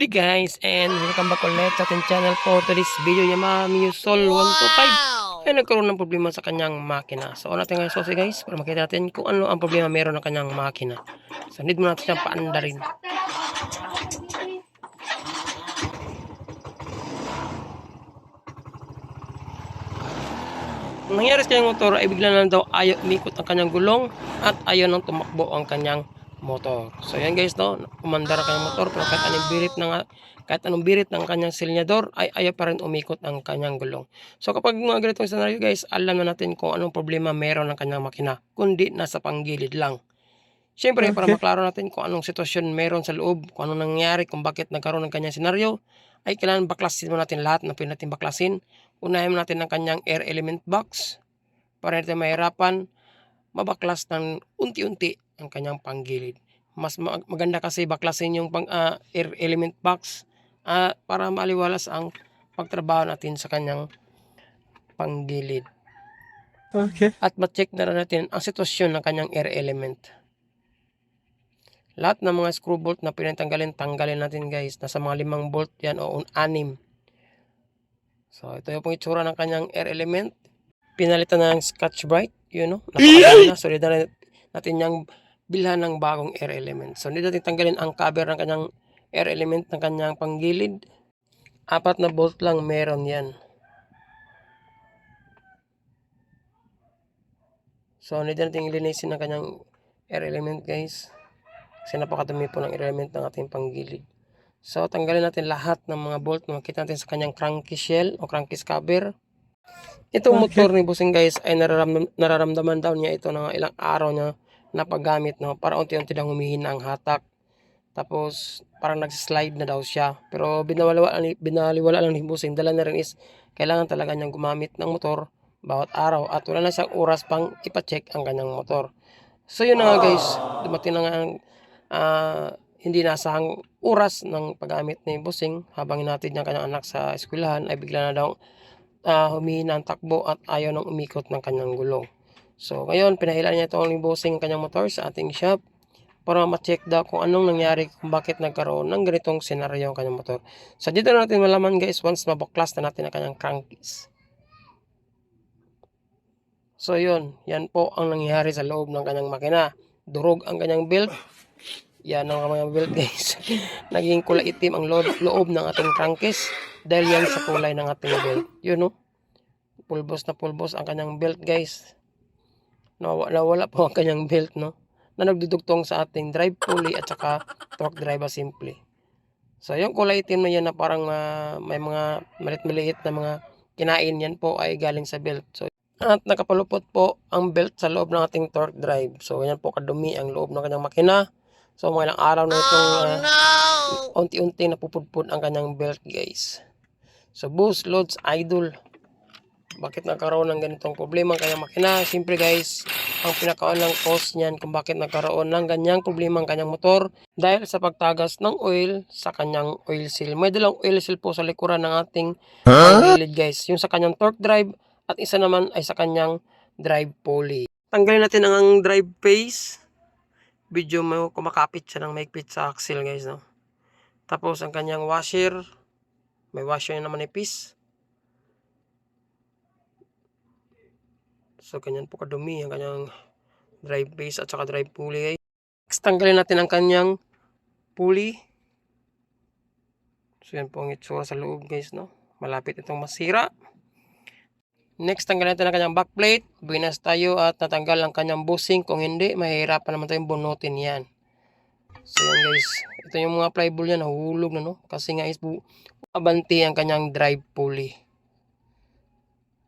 Howdy guys and welcome back ulit sa ating channel for today's video Yamami Sol 125 ay nagkaroon ng problema sa kanyang makina. So natin ngayon susi guys para makita natin kung ano ang problema meron ng kanyang makina. So need mo natin siyang paandarin. Ang nangyari sa kanyang motor ay bigla na lang daw ayaw umikot ang kanyang gulong at ayaw nang tumakbo ang kanyang motor. So yan guys no, umandar ang kanyang motor pero kahit anong birit ng kahit anong birit ng kanyang silinyador ay ayaw pa rin umikot ang kanyang gulong. So kapag mga ganitong scenario guys, alam na natin kung anong problema meron ng kanyang makina, kundi nasa panggilid lang. Siyempre, para Okay. maklaro natin kung anong sitwasyon meron sa loob, kung anong nangyari, kung bakit nagkaroon ng kanyang senaryo, ay kailangan baklasin mo natin lahat na pwede natin baklasin. Unahin mo natin ang kanyang air element box para natin mahirapan mabaklas ng unti-unti ang kanyang panggilid. Mas ma- maganda kasi baklasin yung pang, ah, air element box ah, para maliwalas ang pagtrabaho natin sa kanyang panggilid. Okay. At ma-check na rin natin ang sitwasyon ng kanyang air element. Lahat ng mga screw bolt na pinatanggalin, tanggalin natin guys. Nasa mga limang bolt yan o un- anim. So ito yung pong itsura ng kanyang air element. Pinalitan na ng scotch bright. Yun no. Napakaganda. So na rin natin yung bilhan ng bagong air element. So hindi natin tanggalin ang cover ng kanyang air element ng kanyang panggilid. Apat na bolt lang meron yan. So, hindi natin ilinisin ang kanyang air element guys. Kasi napakadumi po ng air element ng ating panggilid. So, tanggalin natin lahat ng mga bolt na makita natin sa kanyang cranky shell o cranky cover. Itong Okay. motor ni Busing guys ay nararamdam, nararamdaman daw niya ito ng ilang araw na napagamit no para unti-unti lang humihina ang hatak. Tapos parang nag-slide na daw siya. Pero binawala binaliwala lang ni Busing dala na rin is kailangan talaga niyang gumamit ng motor bawat araw at wala na siyang oras pang ipacheck ang kanyang motor. So yun na nga guys, dumating na nga ang ah, hindi nasahang oras ng paggamit ni Busing habang hinatid niya ang kanyang anak sa eskwelahan ay bigla na daw ah, humihina ang takbo at ayaw nang umikot ng kanyang gulong. So ngayon, pinahilan niya itong ni Busing ang kanyang motor sa ating shop para ma-check daw kung anong nangyari kung bakit nagkaroon ng ganitong senaryo ang kanyang motor. So dito na natin malaman guys once mabaklas na natin ang kanyang crankcase. So yun, yan po ang nangyari sa loob ng kanyang makina. Durog ang kanyang belt. Yan ang mga belt guys. Naging kulay itim ang loob ng ating crankcase dahil yan sa kulay ng ating belt. Yun no. Pulbos na pulbos ang kanyang belt guys. Nawala, po ang kanyang belt no. Na nagdudugtong sa ating drive pulley at saka torque drive assembly. So yung kulay itim na yan na parang ah, may mga maliit-maliit na mga kinain yan po ay galing sa belt. So at nakapalupot po ang belt sa loob ng ating torque drive. So, yan po kadumi ang loob ng kanyang makina. So, mga ilang araw na itong ah, unti-unti napupudpud ang kanyang belt, guys. So, boost loads idle. Bakit nagkaroon ng ganitong problema kanyang makina? Siyempre, guys, ang pinakaunang cause niyan kung bakit nagkaroon ng ganyang problema ang kanyang motor dahil sa pagtagas ng oil sa kanyang oil seal. May dalang oil seal po sa likuran ng ating panggilid, guys. Yung sa kanyang torque drive at isa naman ay sa kanyang drive pulley. Tanggalin natin ang drive face. Video mo kumakapit siya ng maigpit sa axle guys no. Tapos ang kanyang washer. May washer na naman ipis. So kanyan po kadumi ang kanyang drive base at saka drive pulley. Next tanggalin natin ang kanyang pulley. So yan po ang itsura sa loob guys no. Malapit itong masira. Next, tanggalin natin ang kanyang backplate. Binas tayo at natanggal ang kanyang bushing. Kung hindi, mahihirapan naman tayong bunutin yan. So yan guys. Ito yung mga flyball niya. Nahulog na no. Kasi nga is abanti ang kanyang drive pulley.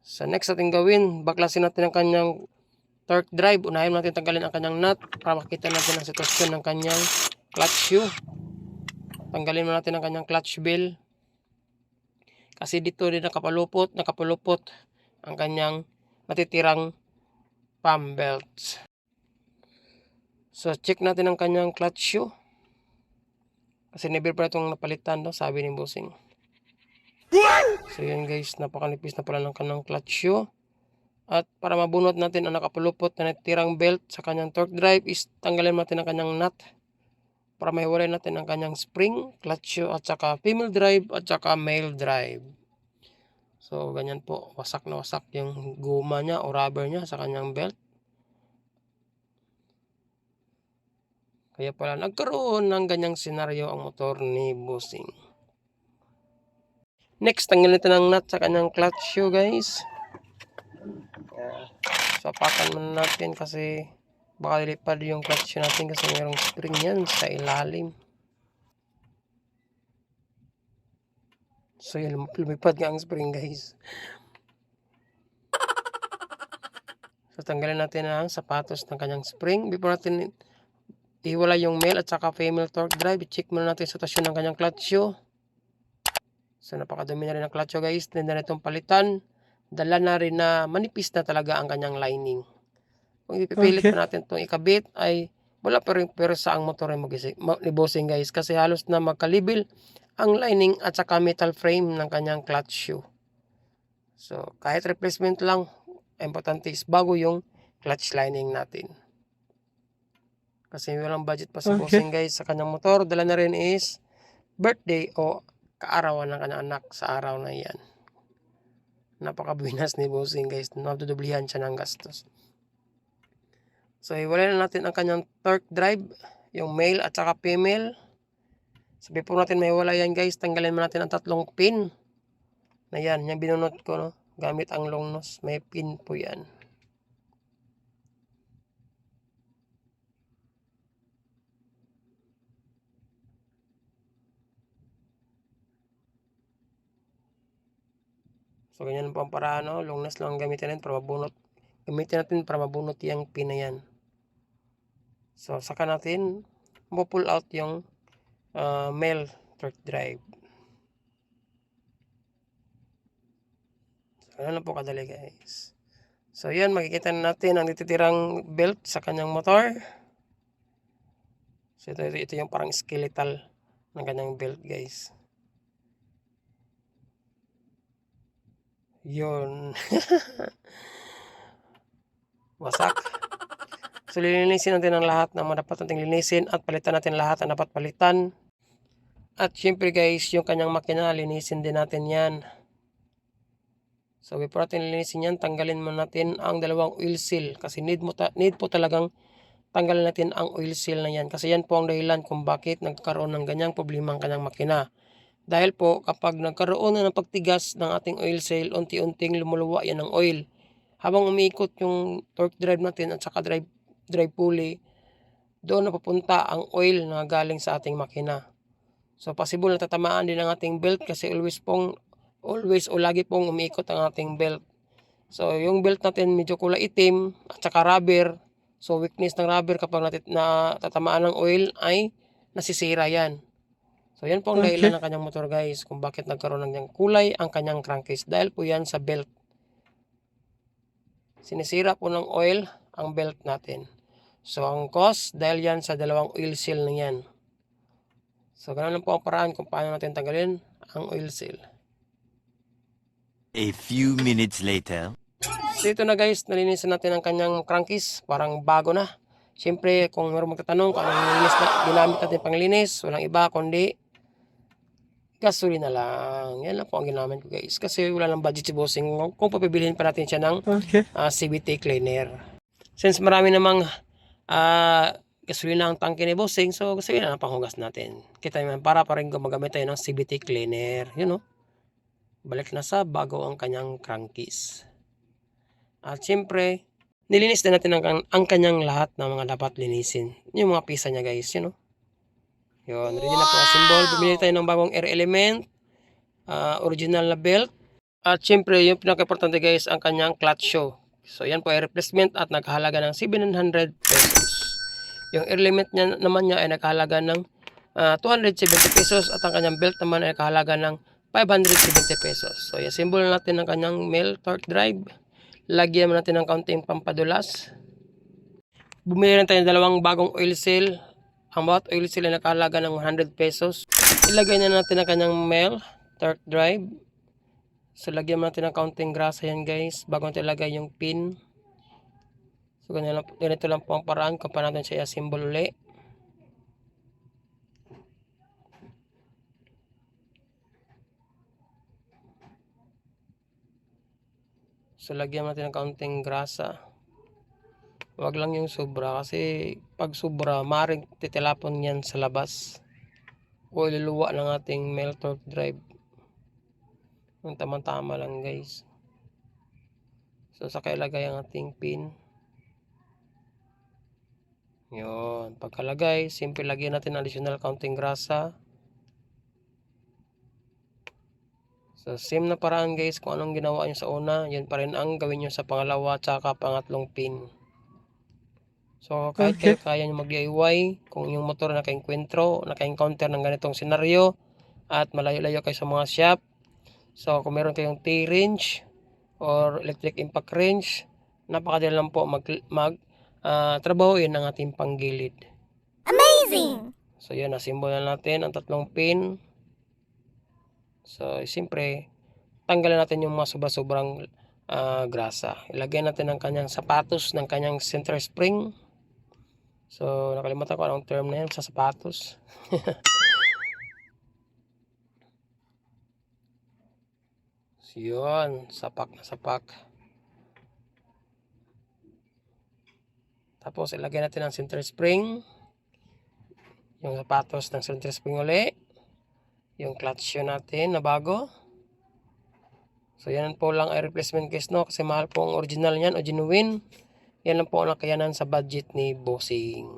So next natin gawin, baklasin natin ang kanyang torque drive. Unahin natin tanggalin ang kanyang nut para makita natin ang sitwasyon ng kanyang clutch shoe. Tanggalin mo natin ang kanyang clutch bell. Kasi dito din nakapalupot, nakapalupot ang kanyang matitirang palm belts. So, check natin ang kanyang clutch shoe. Kasi never pa itong napalitan daw, sabi ni Bossing. So, yun guys, napakanipis na pala ng kanyang clutch shoe. At para mabunot natin ang nakapulupot na natitirang belt sa kanyang torque drive is tanggalin natin ang kanyang nut para mahiwalay natin ang kanyang spring, clutch shoe, at saka female drive at saka male drive. So, ganyan po. Wasak na wasak yung guma niya o rubber niya sa kanyang belt. Kaya pala nagkaroon ng ganyang senaryo ang motor ni Bossing. Next, tanggalin natin ang nut sa kanyang clutch shoe guys. Uh, sapakan muna natin kasi baka lilipad yung clutch shoe natin kasi mayroong spring yan sa ilalim. So yun, lumipad nga ang spring guys. So tanggalin natin ang sapatos ng kanyang spring. Before natin iwala yung male at saka female torque drive, i-check muna natin sa stasyon ng kanyang clutch shoe. So napakadumi na rin ang clutch shoe guys. Then na itong palitan. Dala na rin na manipis na talaga ang kanyang lining. Kung ipipilit Okay. pa natin itong ikabit ay wala pa rin persa ang motor ni Bossing- ma- ni Bossing guys kasi halos na magkalibil ang lining at saka metal frame ng kanyang clutch shoe. So kahit replacement lang, ang importante is bago yung clutch lining natin. Kasi walang budget pa si Okay. Bossing guys sa kanyang motor. Dala na rin is birthday o kaarawan ng kanyang anak sa araw na yan. Napakabinas ni Bossing guys. Nadudublihan siya ng gastos. So, iwalay na natin ang kanyang torque drive, yung male at saka female. Sabi po natin may wala yan guys, tanggalin mo natin ang tatlong pin. Na yan, yung binunot ko, no? Gamit ang long nose, may pin po yan. So, ganyan po ang paraan, no? Long nose lang ang gamitin natin para mabunot. Gamitin natin para mabunot yung pin na yan. So, saka natin pull out yung ah, male torque drive. So, ganun lang po kadali guys. So, yan, makikita na natin ang nititirang belt sa kanyang motor. So, ito, ito, ito yung parang skeletal ng kanyang belt guys. Yun. Wasak. So, lilinisin natin ang lahat mga dapat nating linisin at palitan natin lahat ang dapat palitan. At syempre guys, yung kanyang makina, linisin din natin yan. So, before natin linisin yan, tanggalin mo natin ang dalawang oil seal. Kasi need, mo ta- need po talagang tanggalin natin ang oil seal na yan. Kasi yan po ang dahilan kung bakit nagkaroon ng ganyang problema ang kanyang makina. Dahil po, kapag nagkaroon na ng pagtigas ng ating oil seal, unti-unting lumuluwa yan ng oil. Habang umiikot yung torque drive natin at saka drive drive pulley, doon napupunta ang oil na galing sa ating makina. So possible na tatamaan din ang ating belt kasi always pong always o lagi pong umiikot ang ating belt. So yung belt natin medyo kulay itim at saka rubber. So weakness ng rubber kapag natit na tatamaan ng oil ay nasisira yan. So yan po ang Okay. dahilan ng kanyang motor guys kung bakit nagkaroon ng kulay ang kanyang crankcase dahil po yan sa belt. Sinisira po ng oil ang belt natin. So, ang cause, dahil yan sa dalawang oil seal na yan. So, ganun lang po ang paraan kung paano natin tanggalin ang oil seal. A few minutes later. So, ito na guys, nalinisan natin ang kanyang crankcase. Parang bago na. Siyempre, kung meron magtatanong kung anong linis na ginamit natin pang linis, walang iba kundi gasolina lang. Yan lang po ang ginamit ko guys. Kasi wala lang budget si bossing. Kung papibilhin pa natin siya ng Okay. ah, CVT cleaner. Since marami namang ah, gasolina ang tangke ni Bossing, so gasolina na panghugas natin. Kita naman, para pa rin gumagamit tayo ng CVT cleaner. You know? Balik na sa bago ang kanyang crankcase. At siyempre, nilinis na natin ang, ang kanyang lahat ng mga dapat linisin. Yung mga pisa niya guys, you know? Yun, ready na po ang symbol. Bumili tayo ng bagong air element, ah, original na belt, at syempre, yung pinaka-importante guys, ang kanyang clutch shoe. So, yan po ay replacement at naghahalaga ng 700 pesos. Yung air limit niya naman niya ay naghahalaga ng ah, 270 pesos at ang kanyang belt naman ay naghahalaga ng 570 pesos. So, yung symbol natin ng kanyang male torque drive. Lagyan mo natin ng kaunting pampadulas. Bumili rin tayo ng dalawang bagong oil seal. Ang bawat oil sila nakalaga ng 100 pesos. Ilagay na natin ang kanyang mail, third drive. So lagyan natin ng kaunting grasa yan guys bago natin ilagay yung pin. So ganito lang, ganito lang po ang paraan kung paano natin siya i-assemble ulit. So lagyan natin ng kaunting grasa. Huwag lang yung sobra kasi pag sobra, maring titilapon yan sa labas. O iluluwa ng ating torque drive. Yung tamang-tama lang guys. So saka ilagay ang ating pin. Yun. Pagkalagay, simple lagyan natin additional counting grasa. So, same na paraan guys kung anong ginawa nyo sa una, yun pa rin ang gawin nyo sa pangalawa tsaka pangatlong pin. So, kahit Okay. kayo kaya nyo mag-DIY, kung yung motor naka-encuentro, naka-encounter ng ganitong senaryo, at malayo-layo kayo sa mga shop, so kung meron kayong T-wrench or electric impact wrench, napakadali lang po mag, mag ah, trabahoin ang ating panggilid. Amazing! So yun, nasimbol na natin ang tatlong pin. So, siyempre, tanggalin natin yung mga sobra-sobrang ah, grasa. Ilagay natin ang kanyang sapatos ng kanyang center spring. So, nakalimutan ko anong term na yan sa sapatos. so, yun, sapak na sapak. Tapos, ilagay natin ang center spring. Yung sapatos ng center spring uli. Yung clutch shoe natin na bago. So yan po lang ay replacement case no? Kasi mahal po ang original niyan o genuine yan lang po ang nakayanan sa budget ni Bossing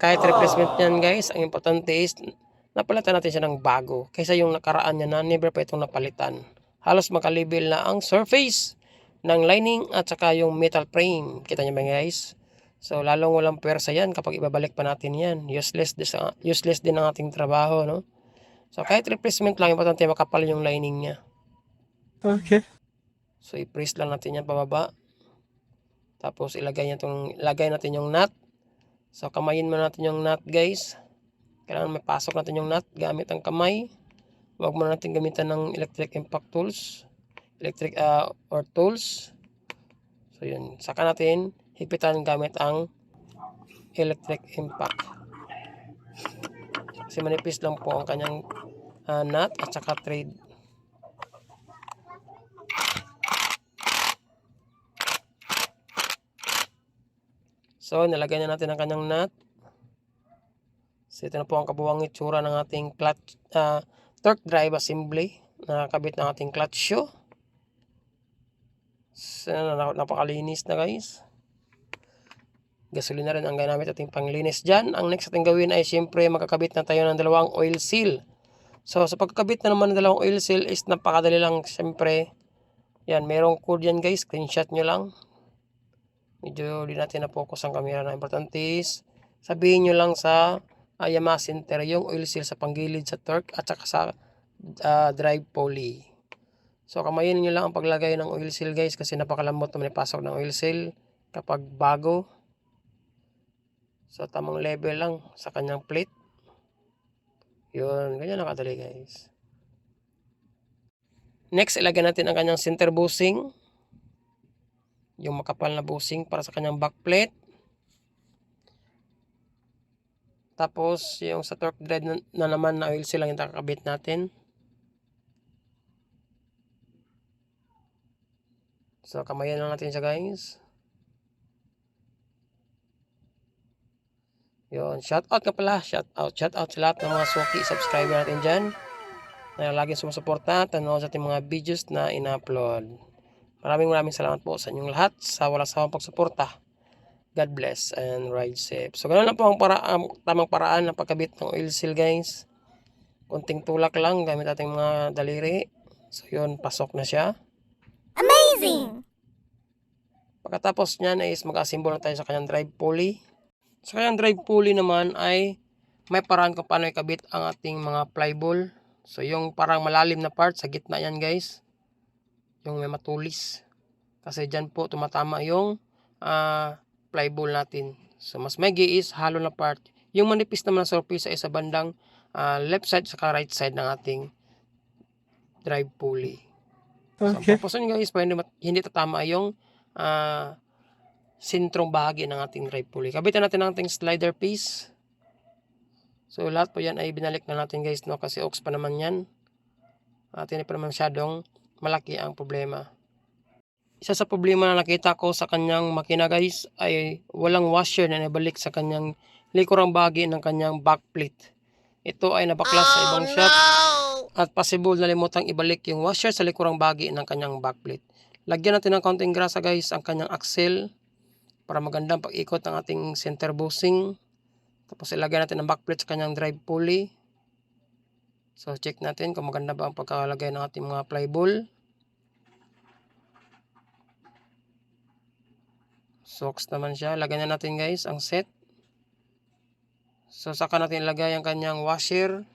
kahit replacement niyan guys ang importante is napalitan natin siya ng bago kaysa yung nakaraan niya na never pa itong napalitan halos makalibel na ang surface ng lining at saka yung metal frame kita niyo ba guys So lalong walang pwersa yan kapag ibabalik pa natin yan. Useless, useless din ang ating trabaho, no? So kahit replacement lang, importante makapal yung lining niya. Okay. So i-press lang natin yan pababa. Tapos ilagay, niya tong, ilagay natin yung nut. So kamayin mo natin yung nut guys. Kailangan may pasok natin yung nut gamit ang kamay. Huwag mo natin gamitan ng electric impact tools. Electric ah, or tools. So yun. Saka natin hipitan gamit ang electric impact. Kasi manipis lang po ang kanyang ah, nut at saka thread. So, nilagay na natin ang kanyang nut. So, ito na po ang kabuwang itsura ng ating clutch, ah, torque drive assembly na kabit ng ating clutch shoe. So, na- napakalinis na guys. Gasolina rin ang ginamit ating panglinis dyan. Ang next ating gawin ay siyempre magkakabit na tayo ng dalawang oil seal. So, sa pagkakabit na naman ng dalawang oil seal is napakadali lang siyempre. Yan, merong code yan guys. Screenshot nyo lang medyo di natin na-focus ang camera na importante is sabihin nyo lang sa uh, Yamaha Center yung oil seal sa panggilid sa torque at saka sa ah, drive pulley. So kamayin nyo lang ang paglagay ng oil seal guys kasi napakalambot naman ipasok ng oil seal kapag bago. So tamang level lang sa kanyang plate. Yun, ganyan nakadali guys. Next, ilagay natin ang kanyang center bushing yung makapal na bushing para sa kanyang backplate. Tapos, yung sa torque thread na, na naman na oil seal lang yung kakabit natin. So, kamayan lang natin siya guys. Yun, shout out ka pala, shout out, shout out sa lahat ng mga suki subscriber natin dyan na laging sumusuporta, tanood sa ating mga videos na ina-upload. Maraming maraming salamat po sa inyong lahat sa walang sawang pagsuporta. God bless and ride safe. So, ganun lang po ang para, ang tamang paraan ng pagkabit ng oil seal guys. Kunting tulak lang gamit ating mga daliri. So, yun, pasok na siya. Amazing! Pagkatapos niyan is mag-assemble na tayo sa kanyang drive pulley. Sa kanyang drive pulley naman ay may paraan kung paano ikabit ang ating mga flyball. So, yung parang malalim na part sa gitna yan guys. Yung may matulis. Kasi dyan po tumatama yung ah, flyball natin. So, mas maigi is hollow na part. Yung manipis naman na surface ay sa bandang ah, left side saka right side ng ating drive pulley. So, ang Okay. purpose nun guys, para hindi, hindi tatama yung ah, sentrong bahagi ng ating drive pulley. Kabitan natin ang ating slider piece. So, lahat po yan ay binalik na natin guys, no? Kasi ox pa naman yan. At hindi pa naman masyadong malaki ang problema. isa sa problema na nakita ko sa kanyang makina guys ay walang washer na nabalik sa kanyang likurang bahagi ng kanyang backplate. Ito ay nabaklas sa ibang shop at possible na limutang ibalik yung washer sa likurang bahagi ng kanyang backplate. Lagyan natin ng kaunting grasa guys ang kanyang axle para magandang pag-ikot ng ating center bushing. Tapos ilagay natin ang backplate sa kanyang drive pulley. So check natin kung maganda ba ang pagkakalagay ng ating mga flyball. Socks naman siya. Lagyan na natin guys ang set. So saka natin ilagay ang kanyang washer.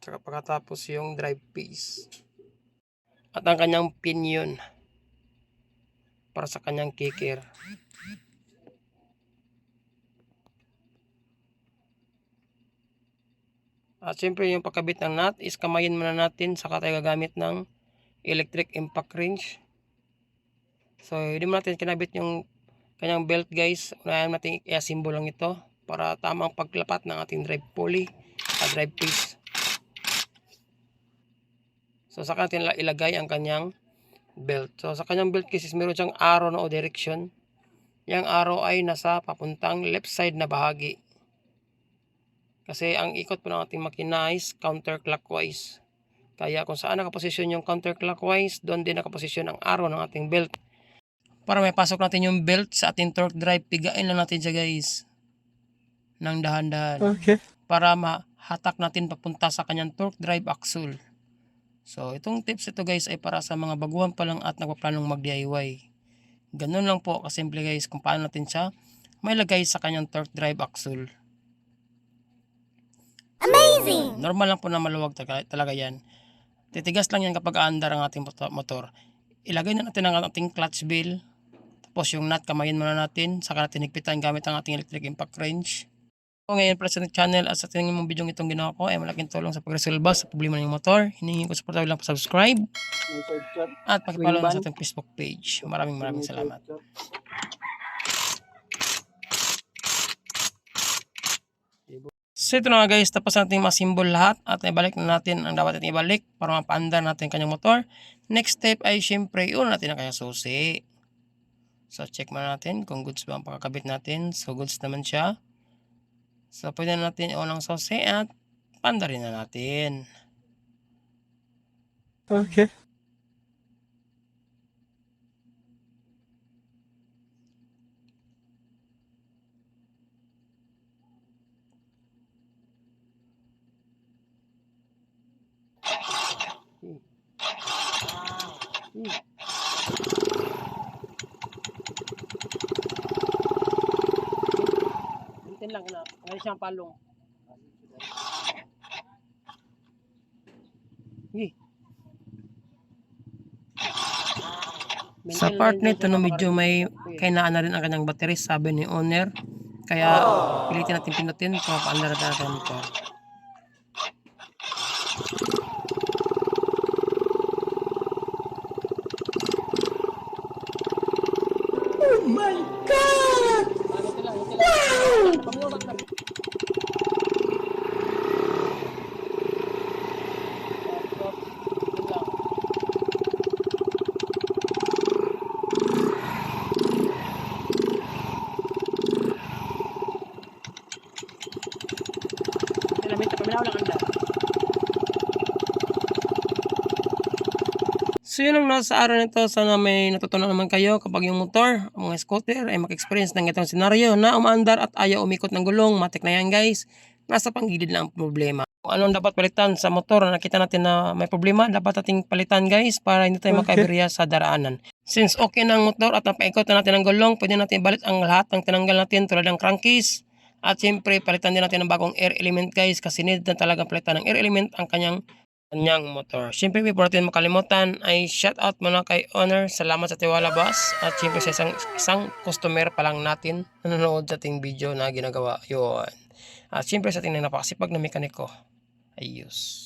Saka pagkatapos yung drive piece. At ang kanyang pinion. Para sa kanyang kicker. At syempre yung pagkabit ng nut is kamayin muna natin saka tayo gagamit ng electric impact wrench. So hindi mo natin kinabit yung kanyang belt guys. Unahan natin i-assemble lang ito para tamang paglapat ng ating drive pulley at drive piece. So saka natin ila- ilagay ang kanyang belt. So sa kanyang belt guys is meron siyang arrow na o direction. Yang arrow ay nasa papuntang left side na bahagi. Kasi ang ikot po ng ating makina is counterclockwise. Kaya kung saan nakaposisyon yung counterclockwise, doon din nakaposisyon ang arrow ng ating belt. Para may pasok natin yung belt sa ating torque drive, pigain lang natin siya guys. Nang dahan-dahan. Okay. Para mahatak natin papunta sa kanyang torque drive axle. So itong tips ito guys ay para sa mga baguhan pa lang at nagpaplanong mag-DIY. Ganun lang po kasimple guys kung paano natin siya may lagay sa kanyang torque drive axle. Amazing! Normal lang po na maluwag talaga, talaga yan. Titigas lang yan kapag aandar ang ating moto- motor. Ilagay na natin ang ating clutch bill. Tapos yung nut, kamayin muna natin. Saka natin higpitan gamit ang ating electric impact wrench. Kung ngayon pala sa channel at sa tingin mong video itong ginawa ko ay malaking tulong sa pagresolba sa problema ng motor. Hinihingi ko support lang pa subscribe at pakipalo na sa ating Facebook page. Maraming maraming salamat. So ito na nga guys, tapos natin masimbol lahat at ibalik na natin ang dapat natin ibalik para mapaandar natin kanyang motor. Next step ay syempre, iuna natin ang kanyang susi. So check muna natin kung goods ba ang pagkakabit natin. So goods naman siya. So pwede na natin iunang susi at pandarin na natin. Okay. Hintin lang na. Ngayon siyang palong. Sige. Sa part nito no medyo may kainaan na rin ang kanyang battery sabi ni owner. Kaya pilitin natin pinutin para paandar natin ang kanyang motor. So yun lang nasa araw nito. Sana may natutunan naman kayo kapag yung motor, mga scooter ay maka-experience ng itong senaryo na umaandar at ayaw umikot ng gulong. Matik na yan guys. Nasa panggilid lang ang problema. Kung anong dapat palitan sa motor na nakita natin na may problema, dapat nating palitan guys para hindi tayo Okay. makaberya sa daraanan. Since okay na ang motor at napaikot na natin ang gulong, pwede natin balit ang lahat ng tinanggal natin tulad ng crankcase. At siyempre, palitan din natin ng bagong air element guys kasi need na talaga palitan ng air element ang kanyang kanyang motor. Siyempre, before natin makalimutan, ay shout out muna kay Honor. Salamat sa tiwala, boss. At siyempre, sa isang, isang customer pa lang natin nanonood sa ating video na ginagawa. Yun. At siyempre, sa ating napakasipag na mekaniko. Ayos.